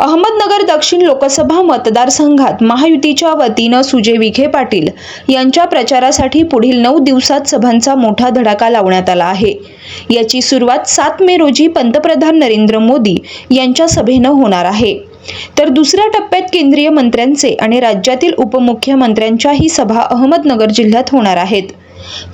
Ahmednagar दक्षिण लोकसभा मतदारसंघात महायुतीच्या वतीनं सुजय विखे पाटील यांच्या प्रचारासाठी पुढील नऊ दिवसात सभांचा मोठा धडाका लावण्यात आला आहे. याची सुरुवात सात मे रोजी पंतप्रधान नरेंद्र मोदी यांच्या सभेनं होणार आहे. तर दुसऱ्या टप्प्यात केंद्रीय मंत्र्यांचे आणि राज्यातील उपमुख्यमंत्र्यांच्याही सभा अहमदनगर जिल्ह्यात होणार आहेत.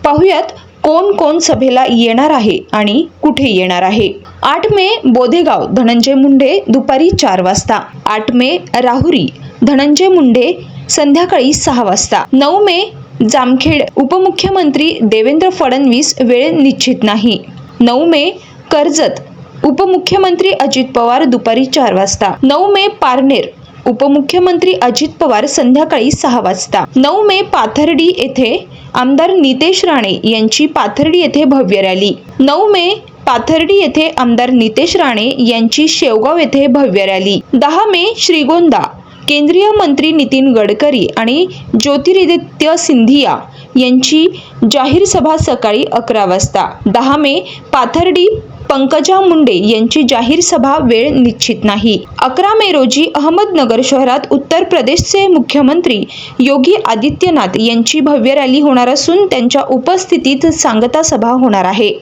पाहुयात कोण कोण सभेला येणार आहे आणि कुठे येणार आहे. आठ मे बोधेगाव धनंजय मुंडे दुपारी चार वाजता. आठ मे राहुरी धनंजय मुंडे संध्याकाळी सहा वाजता. नऊ मे जामखेड उपमुख्यमंत्री देवेंद्र फडणवीस वेळ निश्चित नाही. नऊ मे कर्जत उपमुख्यमंत्री अजित पवार दुपारी चार वाजता. नऊ मे पारनेर उपमुख्यमंत्री अजित पवार संध्याकाळी सहा वाजता. नऊ मे पाथर्डी येथे आमदार नितेश राणे यांची पाथर्डी येथे भव्य रॅली. नऊ मे पाथर्डी येथे आमदार नितेश राणे यांची शेवगाव येथे भव्य रॅली. दहा मे श्रीगोंदा. केंद्रीय मंत्री नितीन गडकरी आणि ज्योतिरादित्य सिंधिया यांची जाहीर सभा सकाळी अकरा वाजता. दहा मे पाथर्डी पंकजा मुंडे यांची जाहीर सभा वेळ निश्चित नाही. अकरा मे रोजी अहमदनगर शहरात उत्तर प्रदेशचे मुख्यमंत्री योगी आदित्यनाथ यांची भव्य रॅली होणार असून त्यांच्या उपस्थितीत सांगता सभा होणार आहे.